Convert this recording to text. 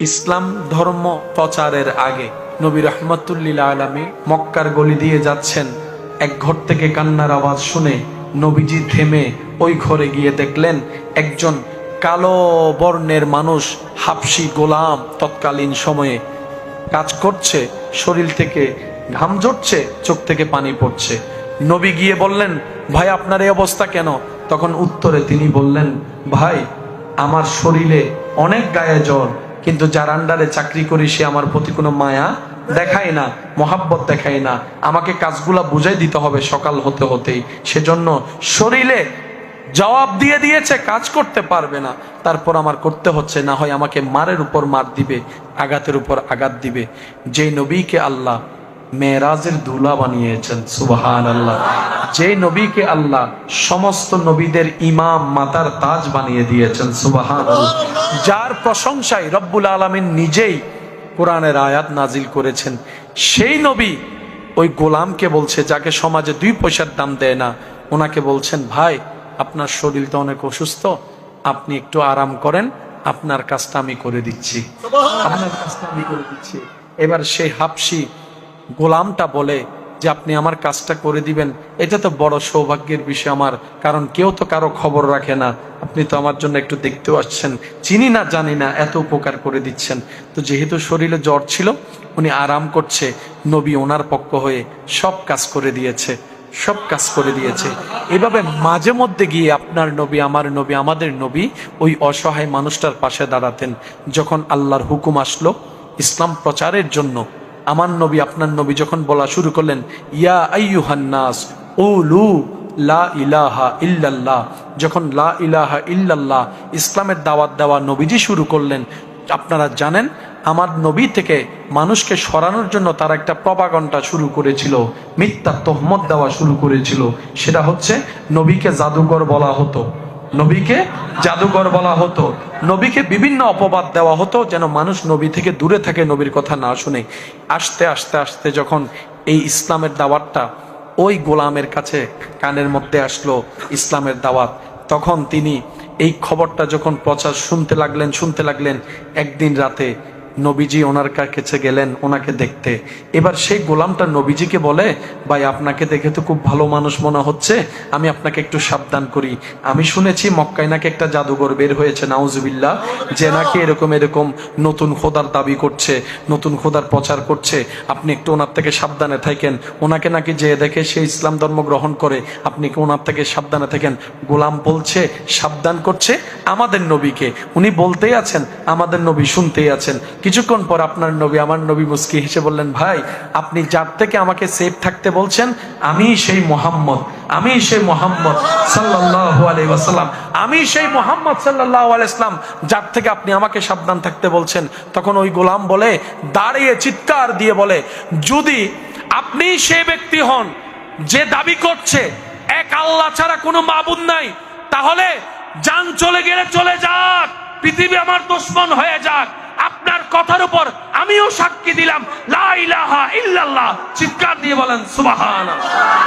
ইসলাম ধর্ম প্রচারের আগে নবী রহমতুল্লিল আলমী মক্কার গলি দিয়ে যাচ্ছেন। এক ঘর থেকে কান্নার আওয়াজ শুনে নবীজি থেমে ওই ঘরে গিয়ে দেখলেন একজন কালো বর্ণের মানুষ, হাফসি গোলাম, তৎকালীন সময়ে কাজ করছে, শরীর থেকে ঘাম ঝরছে, চোখ থেকে পানি পড়ছে। নবী গিয়ে বললেন, ভাই, আপনার এই অবস্থা কেন? তখন উত্তরে তিনি বললেন, ভাই, আমার শরীরে অনেক গায়ে জ্বর কিন্তু যার আন্ডারে চাকরি করি, সে আমার প্রতি কোনো মায়া দেখায় না, মহাব্বত দেখায় না। আমাকে কাজগুলা বুঝাই দিতে হবে সকাল হতে হতেই। সেজন্য শরীরে জবাব দিয়ে দিয়েছে, কাজ করতে পারবে না। তারপর আমার করতে হচ্ছে, না হয় আমাকে মারের উপর মার দিবে, আঘাতের উপর আঘাত দিবে। যে নবীকে আল্লাহ মেয়েরাজের ধুলা বানিয়েছেন সুবাহান আল্লাহ যে নবীকে আল্লাহ সমস্ত নবীদের ইমাম মাতার তাজ বানিয়ে দিয়েছেন সুবাহান যার প্রশংসায় রব্বুল আলমিন নিজেই কোরআনের আয়াত নাজিল করেছেন। সেই নবী ওই গোলামকে বলছে যাকে সমাজে দুই পয়সার দাম দেয় না ওনাকে বলছেন ভাই আপনার শরীর তো অনেক অসুস্থ আপনি একটু আরাম করেন আপনার কাজটা আমি করে দিচ্ছি। আপনার কাজটা আমি করে দিচ্ছি। এবার সেই হাফসি গোলামটা বলে যে আপনি আমার কাজটা করে দিবেন, এটা তো বড় সৌভাগ্যের বিষয় আমার, কারণ কেউ তো কারও খবর রাখে না। আপনি তো আমার জন্য একটু দেখতেও আসছেন। চিনি না জানি না, এত উপকার করে দিচ্ছেন। তো যেহেতু শরীরে জ্বর ছিল, উনি আরাম করছে। নবী ওনার পক্ষ হয়ে সব কাজ করে দিয়েছে, সব কাজ করে দিয়েছে। এভাবে মাঝে মধ্যে গিয়ে আপনার নবী, আমার নবী, আমাদের নবী ওই অসহায় মানুষটার পাশে দাঁড়াতেন। যখন আল্লাহর হুকুম আসলো, ইসলাম প্রচারের জন্য আমার নবী, আপনার নবী যখন বলা শুরু করলেন, ইয়া আইয়ুহান্নাস উলু লা ইলাহা ইল্লাল্লাহ, যখন লা ইলাহা ইল্লাল্লাহ, ইসলামের দাওয়াত দেওয়া নবীজি শুরু করলেন, আপনারা জানেন, আমার নবী থেকে মানুষকে সরানোর জন্য তারা একটা প্রপাগণ্ডা শুরু করেছিল, মিথ্যা তহমত দেওয়া শুরু করেছিল, সেটা হচ্ছে নবীকে জাদুকর বলা হতো। নবীকে জাদুঘর বলা হতো। নবীকে বিভিন্ন অপবাদ দেওয়া হতো যেন মানুষ নবী থেকে দূরে থাকে নবীর কথা না শুনে। আস্তে আস্তে আস্তে যখন এই ইসলামের দাওয়াতটা ওই গোলামের কাছে কানের মধ্যে আসলো ইসলামের দাওয়াত, তখন তিনি এই খবরটা যখন প্রচার শুনতে লাগলেন শুনতে লাগলেন, একদিন রাতে নবীজি ওনার কাছে গেলেন ওনাকে দেখতে। এবার সেই গোলামটা নবীজিকে বলে, ভাই, আপনাকে দেখে তো খুব ভালো মানুষ মনে হচ্ছে। আমি আপনাকে একটু সাবধান করি। আমি শুনেছি মক্কায় নাকি একটা জাদুঘর বের হয়েছে, নাউজুবিল্লাহ, যে নাকি এরকম এরকম নতুন খোদার দাবি করছে, নতুন খোদার প্রচার করছে। আপনি একটু ওনার থেকে সাবধানে থাকেন। ওনাকে নাকি যে দেখে সে ইসলাম ধর্ম গ্রহণ করে, আপনি কি ওনার থেকে সাবধানে থাকেন? গোলাম বলছে, সাবধান করছে আমাদের নবীকে। উনি বলতেই আছেন, আমাদের নবী শুনতেই আছেন। কিছুক্ষণ পর আপনার নবী, আমার নবী মুস্কি হেসে বললেন, ভাই, আপনি যার থেকে আমাকে সেফ থাকতে বলছেন, আমি সেই মোহাম্মদ, আমি সেই মোহাম্মদ সাল্লাহ আলাই ওয়াসাল্লাম, আমি সেই মোহাম্মদ সাল্লাহ আলাইসলাম যার থেকে আপনি আমাকে সাবধান থাকতে বলছেন। তখন ওই গোলাম বলে, দাঁড়িয়ে চিৎকার দিয়ে বলে, যদি আপনি সেই ব্যক্তি হন যে দাবি করছে, এক আল্লাহ ছাড়া কোনো মাবুদ নাই, তাহলে যান চলে গেলে চলে যাক, পৃথিবী আমার দুশ্মন হয়ে যাক। কথার উপর আমিও সাক্ষী দিলাম লা ইলাহা ইল্লাল্লাহ। চিৎকার দিয়ে বলেন সুবহানাল্লাহ।